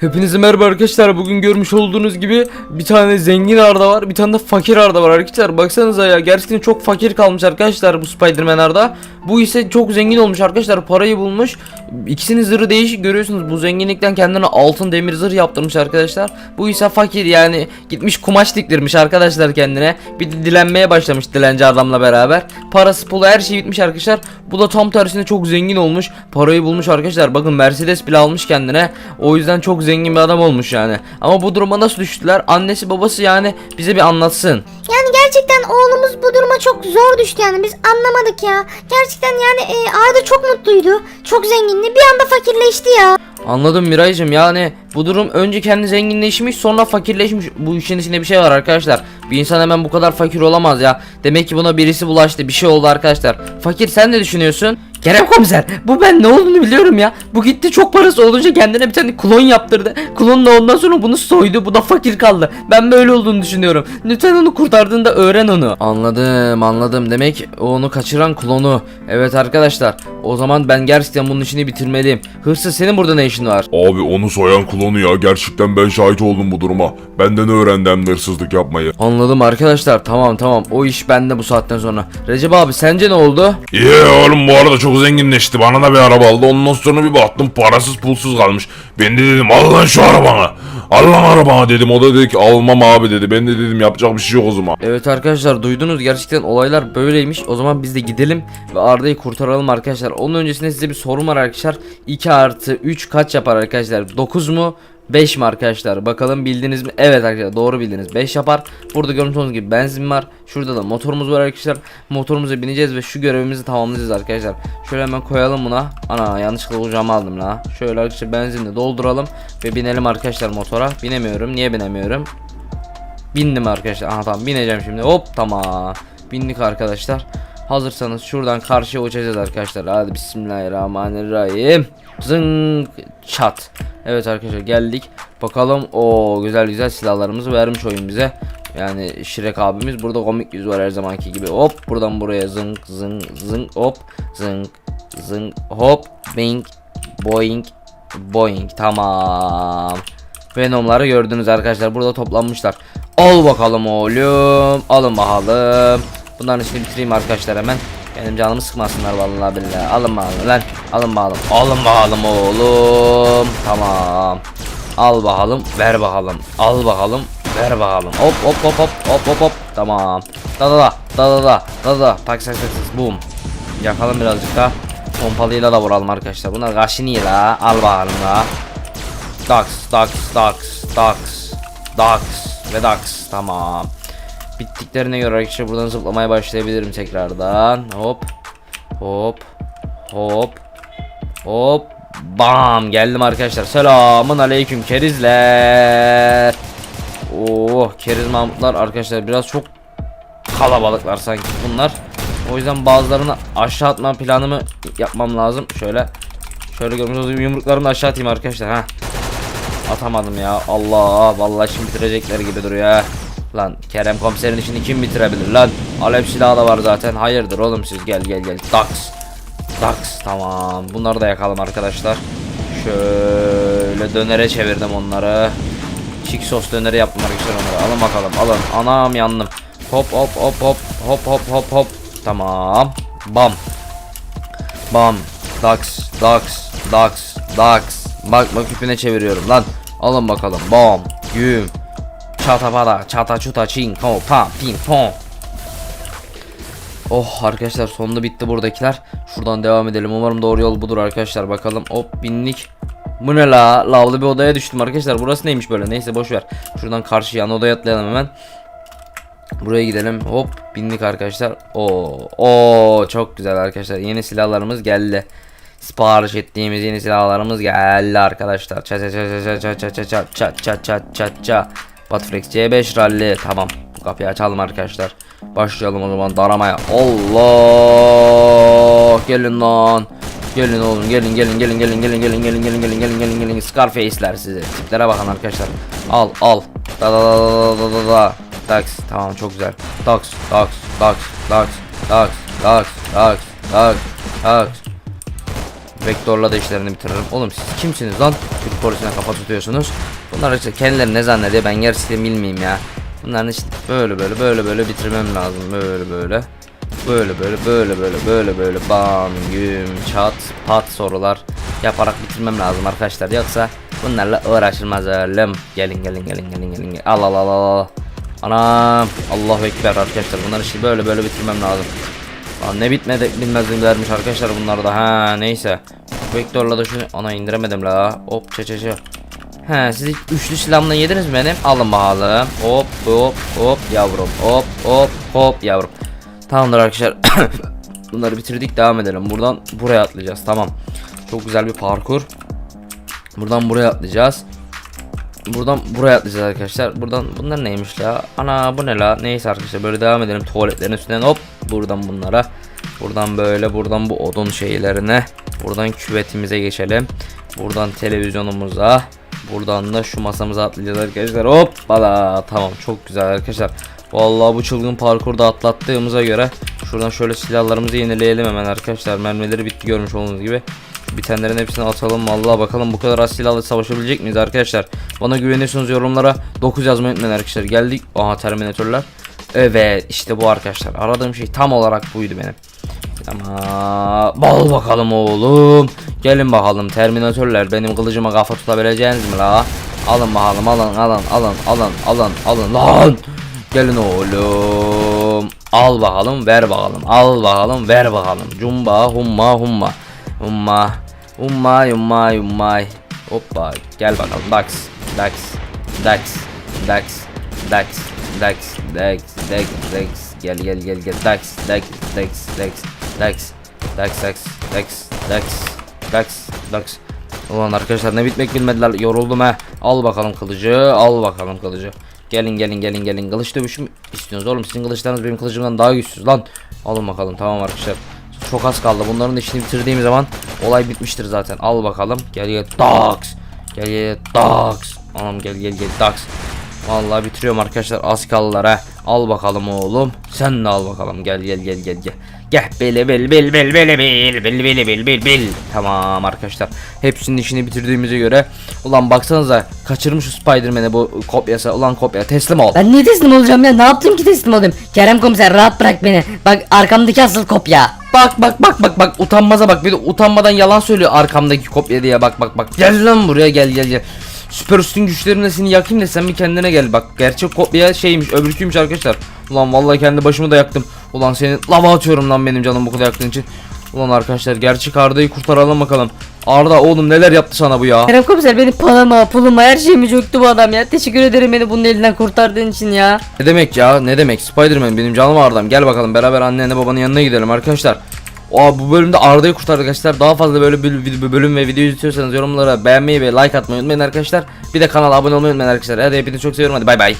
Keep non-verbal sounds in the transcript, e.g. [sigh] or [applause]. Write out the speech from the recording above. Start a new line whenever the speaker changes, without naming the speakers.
Hepinize merhaba arkadaşlar. Bugün görmüş olduğunuz gibi bir tane zengin Arda var, bir tane de fakir Arda var arkadaşlar. Baksanıza ya gerçekten çok fakir kalmış arkadaşlar bu Spider-Man Arda. Bu ise çok zengin olmuş arkadaşlar. Parayı bulmuş. İkisinin zırhı değişik görüyorsunuz. Bu zenginlikten kendine altın demir zırh yaptırmış arkadaşlar. Bu ise fakir yani gitmiş kumaş diktirmiş arkadaşlar kendine. Bir de dilenmeye başlamış dilenci adamla beraber. Parası pulu her şey bitmiş arkadaşlar. Bu da tam tersine çok zengin olmuş. Parayı bulmuş arkadaşlar. Bakın Mercedes bile almış kendine. O yüzden çok zengin bir adam olmuş yani. Ama bu duruma nasıl düştüler? Annesi babası yani bize bir anlatsın.
Yani gerçekten oğlumuz bu duruma çok zor düştü yani biz anlamadık ya. Gerçekten yani e, Arda çok mutluydu. Çok zengindi. Bir anda fakirleşti ya.
Anladım Miraycığım yani bu durum önce kendi zenginleşmiş sonra fakirleşmiş bu işin içinde bir şey var arkadaşlar bir insan hemen bu kadar fakir olamaz ya demek ki buna birisi bulaştı bir şey oldu arkadaşlar fakir sen ne düşünüyorsun? Kerem komiser bu ben ne olduğunu biliyorum ya. Bu gitti çok parası olunca kendine bir tane klon yaptırdı. Klonla ondan sonra bunu soydu bu da fakir kaldı. Ben böyle olduğunu düşünüyorum. Lütfen onu kurtardığında öğren onu. Anladım anladım. Demek o onu kaçıran klonu. Evet arkadaşlar o zaman ben gerçekten bunun işini bitirmeliyim. Hırsız senin burada ne işin var?
Abi onu soyan klonu ya. Gerçekten ben şahit oldum bu duruma. Benden öğrendi hem de hırsızlık yapmayı.
Anladım arkadaşlar tamam tamam. O iş bende bu saatten sonra. Recep abi sence ne oldu?
İyi oğlum bu arada çok zenginleşti. Bana da bir araba aldı. Ondan sonra bir baktım parasız pulsuz kalmış. Ben de dedim al lan şu arabanı. Al lan arabanı dedim. O da dedi ki almam abi dedi. Ben de dedim yapacak bir şey yok o zaman.
Evet arkadaşlar duydunuz gerçekten olaylar böyleymiş o zaman biz de gidelim ve Arda'yı kurtaralım arkadaşlar Onun öncesinde size bir sorum var arkadaşlar 2 artı 3 kaç yapar arkadaşlar 9 mu 5 mi arkadaşlar? Bakalım bildiniz mi? Evet arkadaşlar doğru bildiniz. 5 yapar. Burada görmüş gibi benzin var. Şurada da motorumuz var arkadaşlar. Motorumuza bineceğiz ve şu görevimizi tamamlayacağız arkadaşlar. Şöyle hemen koyalım buna. Ana yanlışlıkla ocağımı aldım la. Şöyle arkadaşlar benzinle dolduralım Ve binelim arkadaşlar motora. Binemiyorum. Niye binemiyorum? Bindim arkadaşlar. Aha tamam. Bineceğim şimdi. Hop tamam. Bindik arkadaşlar. Hazırsanız şuradan karşıya uçacağız arkadaşlar. Hadi bismillahirrahmanirrahim. Zınk çat. Evet arkadaşlar geldik. Bakalım o güzel güzel silahlarımızı vermiş oyun bize. Yani Şirek abimiz burada komik yüz var her zamanki gibi. Hop buradan buraya zınk zınk zınk hop zınk zınk hop bing boing boing tamam. Venomları gördünüz arkadaşlar burada toplanmışlar. Al bakalım oğlum. Alın bakalım. Bunların işini bitireyim arkadaşlar hemen. Benim canımı sıkmasınlar vallahi billahi. Alın bakalım lan. Alın bakalım. Alın bakalım oğlum. Tamam. Al bakalım. Ver bakalım. Al bakalım. Ver bakalım. Hop hop hop hop hop hop hop. Tamam. Da da da da da da da da. Tak tak tak. Boom. Yakalım birazcık da. Pompalıyla da vuralım arkadaşlar. Bunlar kaşini la. Al bakalım la. Dax, Dax, Dax, Dax, Dax ve Dax. Tamam. Bittiklerine göre arkadaşlar buradan zıplamaya başlayabilirim tekrardan. Hop. Hop. Hop. Hop. Bam geldim arkadaşlar. Selamun aleyküm kerizler. Oh keriz mahmutlar arkadaşlar biraz çok kalabalıklar sanki bunlar. O yüzden bazılarını aşağı atma planımı yapmam lazım. Şöyle şöyle görmüş olduğum yumruklarımı aşağı atayım arkadaşlar ha. Atamadım ya. Allah vallahi şimdi bitirecekler gibi duruyor. Lan Kerem komiserin işini kim bitirebilir lan? Alev silahı da var zaten. Hayırdır oğlum siz gel gel gel. Dax. Dax tamam. Bunları da yakalım arkadaşlar. Şöyle dönere çevirdim onları. Çik sos döneri yaptım arkadaşlar onları. Alın bakalım alın. Anam yandım. Hop hop hop hop hop hop hop hop. Tamam. Bam. Bam. Dax. Dax. Dax. Dax. Bak bak ipine çeviriyorum lan. Alın bakalım. Bam. Güm. Çata para. Çata çuta çin. Ko pa. Ping pong. Oh arkadaşlar sonunda bitti buradakiler. Şuradan devam edelim. Umarım doğru yol budur arkadaşlar. Bakalım. Hop binlik. Bu ne la? Lavlı bir odaya düştüm arkadaşlar. Burası neymiş böyle? Neyse boş ver. Şuradan karşı yan odaya atlayalım hemen. Buraya gidelim. Hop bindik arkadaşlar. Oo, oo çok güzel arkadaşlar. Yeni silahlarımız geldi. Sipariş ettiğimiz yeni silahlarımız geldi arkadaşlar. Ça ça ça ça ça ça ça ça ça ça ça ça ça Batflex C5 Rally tamam. Kapıyı açalım arkadaşlar. Başlayalım o zaman daramaya. Allah! Gelin lan. Gelin oğlum gelin gelin gelin gelin gelin gelin gelin gelin gelin gelin gelin gelin Scarface'ler size. Tiplere bakın arkadaşlar. Al al. Da da da da da da da. Dax tamam çok güzel. Dax Dax Dax Dax Dax Dax Dax Dax Dax Vektör'la da işlerini bitiririm. Oğlum siz kimsiniz lan? Türk polisine kafa tutuyorsunuz. Bunlar işte kendileri ne zannediyor ben gerçekten bilmeyeyim ya. Bunların işte böyle böyle böyle böyle bitirmem lazım. Böyle böyle. Böyle böyle böyle böyle böyle böyle bam güm çat pat sorular yaparak bitirmem lazım arkadaşlar. Yoksa bunlarla uğraşılmaz oğlum. Gelin gelin gelin gelin gelin. Al al al al anam. Allahu Ekber arkadaşlar. Bunları işte böyle böyle bitirmem lazım. Lan ne bitmedi bilmezliklermiş arkadaşlar bunlar da. Ha neyse. Vektörla da şunu ana indiremedim la. Hop çe çe çe He siz üçlü silahımla yediniz benim? Alın bakalım. Hop hop hop yavrum. Hop hop hop yavrum. Tamamdır arkadaşlar. [coughs] Bunları bitirdik devam edelim. Buradan buraya atlayacağız. Tamam. Çok güzel bir parkur. Buradan buraya atlayacağız. Buradan buraya atlayacağız arkadaşlar. Buradan bunlar neymiş la? Ana bu ne la? Neyse arkadaşlar böyle devam edelim. Tuvaletlerin üstünden hop buradan bunlara. Buradan böyle buradan bu odun şeylerine. Buradan küvetimize geçelim. Buradan televizyonumuza. Buradan da şu masamıza atlayacağız arkadaşlar. Hoppala. Tamam çok güzel arkadaşlar. Vallahi bu çılgın parkurda atlattığımıza göre şuradan şöyle silahlarımızı yenileyelim hemen arkadaşlar. Mermileri bitti görmüş olduğunuz gibi. Bitenlerin hepsini atalım. Vallahi bakalım bu kadar az silahla savaşabilecek miyiz arkadaşlar? Bana güveniyorsunuz yorumlara 9 yazmayı unutmayın arkadaşlar. Geldik. Aha terminatörler. Evet işte bu arkadaşlar. Aradığım şey tam olarak buydu benim. Tamam. Bal bakalım oğlum. Gelin bakalım terminatörler benim kılıcıma kafa tutabileceğiniz mi la? Alın bakalım alın alın alın alın alın alın lan. Gelin oğlum. Al bakalım ver bakalım. Al bakalım ver bakalım. Cumba humma humma. Humma. Humma humma humma. Hoppa gel bakalım. Dax. Dax. Dax. Dax. Dax. Dax. Dax. Dax. Dax. Gel gel gel gel. Dax. Dax. Dax. Dax. Dax. Dax. Dax. Dax. Dax. Dax. Dax. Ulan arkadaşlar ne bitmek bilmediler. Yoruldum ha. Al bakalım kılıcı. Al bakalım kılıcı. Gelin gelin gelin gelin. Kılıç dövüşü istiyorsunuz oğlum? Sizin kılıçlarınız benim kılıcımdan daha güçsüz lan. Alın bakalım tamam arkadaşlar. Çok az kaldı. Bunların işini bitirdiğim zaman olay bitmiştir zaten. Al bakalım. Gel gel. Dax. Gel gel. Dax. Anam gel gel gel. Dax. Vallahi bitiriyorum arkadaşlar. Az kaldılar ha. Al bakalım oğlum. Sen de al bakalım. Gel gel gel gel gel. Gel bele bel bel bel bel bel bel bel bel bel bel. Tamam arkadaşlar. Hepsinin işini bitirdiğimize göre. Ulan baksanıza kaçırmış şu Spider-Man'i bu kopyası. Ulan kopya teslim ol.
Ben niye teslim olacağım ya? Ne yaptım ki teslim olayım? Kerem komiser rahat bırak beni. Bak arkamdaki asıl kopya.
Bak bak bak bak bak utanmaza bak bir de utanmadan yalan söylüyor arkamdaki kopya diye bak bak bak gel lan buraya gel gel gel Süper üstün güçlerimle seni yakayım da sen bir kendine gel. Bak gerçek kopya şeymiş öbürküymüş arkadaşlar. Ulan vallahi kendi başımı da yaktım. Ulan seni lava atıyorum lan benim canım bu kadar yaktığın için. Ulan arkadaşlar gerçek Arda'yı kurtaralım bakalım. Arda oğlum neler yaptı sana bu ya?
Kerem komiser benim parama, puluma, her şeyimi çöktü bu adam ya. Teşekkür ederim beni bunun elinden kurtardığın için ya.
Ne demek ya? Ne demek? Spiderman benim canım Arda'm. Gel bakalım beraber annenle babanın yanına gidelim arkadaşlar Aa, bu bölümde Arda'yı kurtardık arkadaşlar. Daha fazla böyle bölüm ve video istiyorsanız yorumlara beğenmeyi ve like atmayı unutmayın arkadaşlar. Bir de kanala abone olmayı unutmayın arkadaşlar. Hadi hepinizi çok seviyorum. Hadi bay bay.